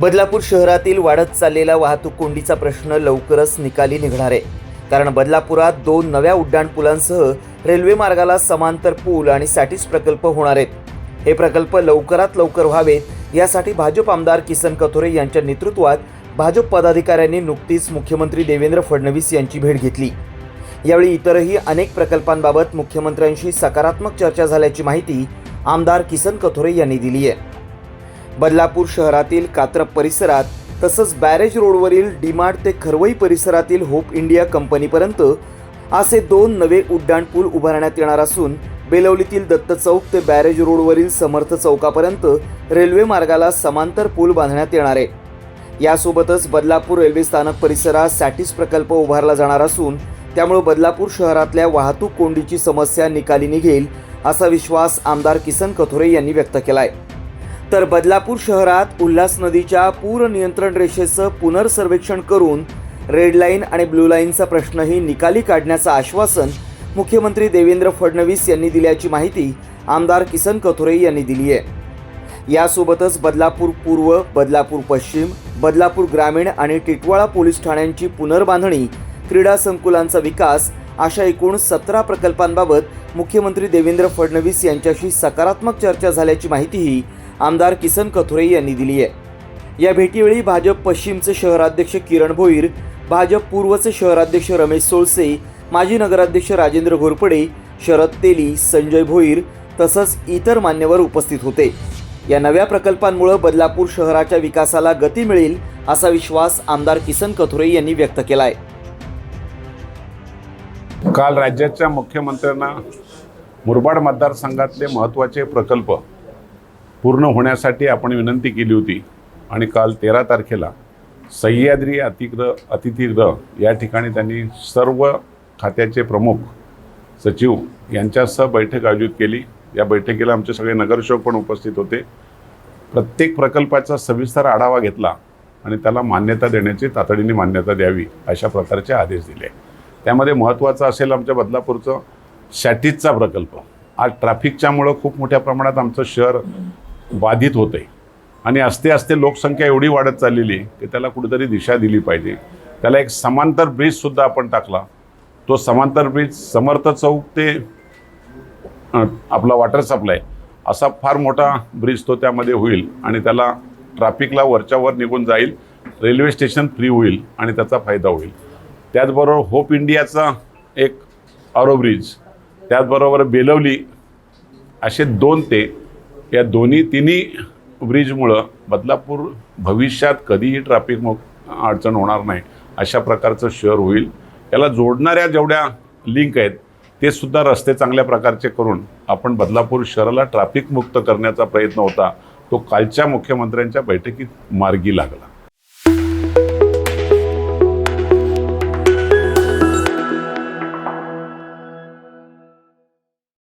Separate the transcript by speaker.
Speaker 1: बदलापूर शहरातील वाढत चाललेला वाहतूक कोंडीचा प्रश्न लवकरच निकाली निघणार आहे. कारण बदलापुरात दोन नव्या उड्डाणपुलांसह रेल्वे मार्गाला समांतर पूल आणि सॅटिस प्रकल्प होणार आहेत. हे प्रकल्प लवकरात लवकर व्हावेत यासाठी भाजप आमदार किसन कथोरे यांच्या नेतृत्वात भाजप पदाधिकाऱ्यांनी नुकतीच मुख्यमंत्री देवेंद्र फडणवीस यांची भेट घेतली. यावेळी इतरही अनेक प्रकल्पांबाबत मुख्यमंत्र्यांशी सकारात्मक चर्चा झाल्याची माहिती आमदार किसन कथोरे यांनी दिली आहे. बदलापूर शहरातील कात्रप परिसरात तसंच बॅरेज रोडवरील डीमार्ट ते खरवई परिसरातील होप इंडिया कंपनीपर्यंत असे दोन नवे उड्डाणपूल उभारण्यात येणार असून बेलवलीतील दत्त चौक ते बॅरेज रोडवरील समर्थ चौकापर्यंत रेल्वे मार्गाला समांतर पूल बांधण्यात येणार आहे. यासोबतच बदलापूर रेल्वे स्थानक परिसरात सॅटिस प्रकल्प उभारला जाणार असून त्यामुळे बदलापूर शहरातल्या वाहतूक कोंडीची समस्या निकाली निघेल असा विश्वास आमदार किसन कथोरे यांनी व्यक्त केला आहे तर बदलापूर शहरात उल्हास नदीच्या पूर नियंत्रण रेषेचं पुनर्सर्वेक्षण करून रेड लाईन आणि ब्लू लाईनचा प्रश्नही निकाली काढण्याचं आश्वासन मुख्यमंत्री देवेंद्र फडणवीस यांनी दिल्याची माहिती आमदार किसन कथोरे यांनी दिली आहे. यासोबतच बदलापूर पूर्व बदलापूर पश्चिम बदलापूर ग्रामीण आणि टिटवाळा पोलीस ठाण्यांची पुनर्बांधणी क्रीडा संकुलांचा विकास अशा एकूण सतरा प्रकल्पांबाबत मुख्यमंत्री देवेंद्र फडणवीस यांच्याशी सकारात्मक चर्चा झाल्याची माहितीही आमदार किसन कथोरे यांनी दिली आहे. या भेटीवेळी भाजप पश्चिमचे शहराध्यक्ष किरण भोईर भाजप पूर्वचे शहराध्यक्ष रमेश सोळसे माजी नगराध्यक्ष राजेंद्र घोरपडे शरद तेली संजय भोईर तसंच इतर मान्यवर उपस्थित होते. या नव्या प्रकल्पांमुळे बदलापूर शहराच्या विकासाला गती मिळेल असा विश्वास आमदार किसन कथोरे यांनी व्यक्त केला आहे
Speaker 2: काल राज्याच्या मुख्यमंत्र्यांना मुरबाड मतदारसंघातले महत्त्वाचे प्रकल्प पूर्ण होण्यासाठी आपण विनंती केली होती आणि काल तेरा तारखेला सह्याद्री अतिग्रह अतिथिग्रह या ठिकाणी त्यांनी सर्व खात्याचे प्रमुख सचिव यांच्यासह बैठक आयोजित केली. या बैठकीला आमचे सगळे नगरसेवक पण उपस्थित होते. प्रत्येक प्रकल्पाचा सविस्तर आढावा घेतला आणि त्याला मान्यता देण्याची तातडीने मान्यता द्यावी अशा प्रकारचे आदेश दिले. त्यामध्ये महत्त्वाचं असेल आमच्या बदलापूरचं शॅटीजचा प्रकल्प. आज ट्रॅफिकच्यामुळं खूप मोठ्या प्रमाणात आमचं शहर बाधित होते आणि असते असते लोकसंख्या एवढी वाढत चाललेली आहे की त्याला कुठेतरी दिशा दिली पाहिजे. त्याला एक समांतर ब्रिजसुद्धा आपण टाकला. तो समांतर ब्रिज समर्थ चौक ते आपला वॉटर सप्लाय असा फार मोठा ब्रिज तो त्यामध्ये होईल आणि त्याला ट्रॅफिकला वरच्यावर निघून जाईल रेल्वे स्टेशन फ्री होईल आणि त्याचा फायदा होईल. त्याचबरोबर होप इंडियाचा एक आरो ब्रिज त्याचबरोबर बेलवली असे दोन ते या दोन्ही तिन्ही ब्रिजमुळं बदलापूर भविष्यात कधीही ट्रॅफिक मग अडचण होणार नाही अशा प्रकारचं शहर होईल. याला जोडणाऱ्या जेवढ्या लिंक आहेत ते सुद्धा रस्ते चांगल्या प्रकारचे करून आपण बदलापूर शहराला ट्रॅफिक मुक्त करण्याचा प्रयत्न होता तो कालच्या मुख्यमंत्र्यांच्या बैठकीत मार्गी लागला.